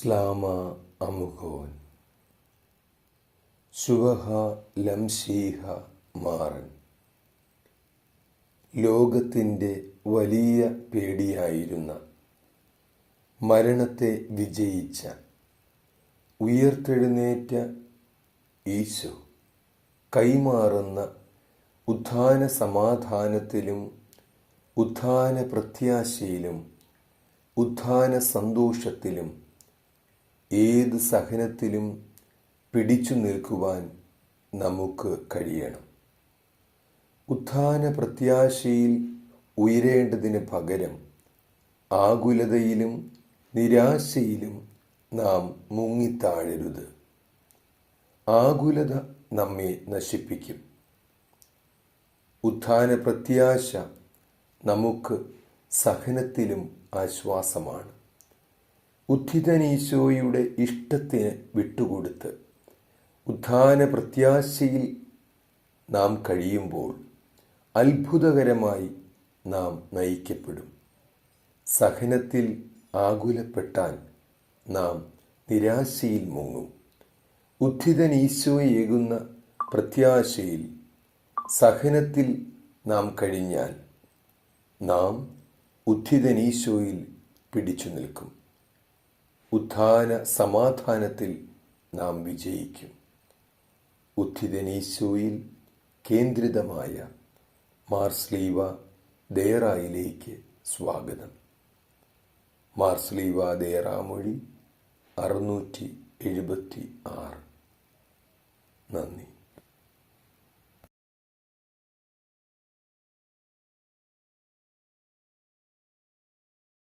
സ്ലാമ അമുഖോൻ. ശുവഹ ലംശീഹ മാറൻ. ലോകത്തിന്റെ വലിയ പേടിയായിരുന്ന മരണത്തെ വിജയിച്ച ഉയർത്തെഴുന്നേറ്റ ഈശോ കൈമാറുന്ന ഉത്ഥാന സമാധാനത്തിലും ഉത്ഥാന പ്രത്യാശയിലും ഉത്ഥാന സന്തോഷത്തിലും ഏത് സഹനത്തിലും പിടിച്ചു നിൽക്കുവാൻ നമുക്ക് കഴിയണം. ഉത്ഥാന പ്രത്യാശയിൽ ഉയരേണ്ടതിന് പകരം ആകുലതയിലും നിരാശയിലും നാം മുങ്ങിത്താഴരുത്. ആകുലത നമ്മെ നശിപ്പിക്കും. ഉത്ഥാന പ്രത്യാശ നമുക്ക് സഹനത്തിലും ആശ്വാസമാണ്. ഉത്ഥിതനീശോയുടെ ഇഷ്ടത്തിന് വിട്ടുകൊടുത്ത് ഉത്ഥാന പ്രത്യാശയിൽ നാം കഴിയുമ്പോൾ അത്ഭുതകരമായി നാം നയിക്കപ്പെടും. സഹനത്തിൽ ആകുലപ്പെട്ടാൽ നാം നിരാശയിൽ മുങ്ങും. ഉദ്ധിതൻ ഈശോയേകുന്ന പ്രത്യാശയിൽ സഹനത്തിൽ നാം കഴിഞ്ഞാൽ നാം ഉദ്ധിതൻ ഈശോയിൽ പിടിച്ചു നിൽക്കും. ഉത്ഥാന സമാധാനത്തിൽ നാം വിജയിക്കും. ഉദ്ധിതനീശോയിൽ കേന്ദ്രിതമായ മാർസ്ലീവ ദേറായിലേക്ക് സ്വാഗതം. മാർസ്ലീവ ദേറാമൊഴി അറുന്നൂറ്റി എഴുപത്തി ആറ്. നന്ദി.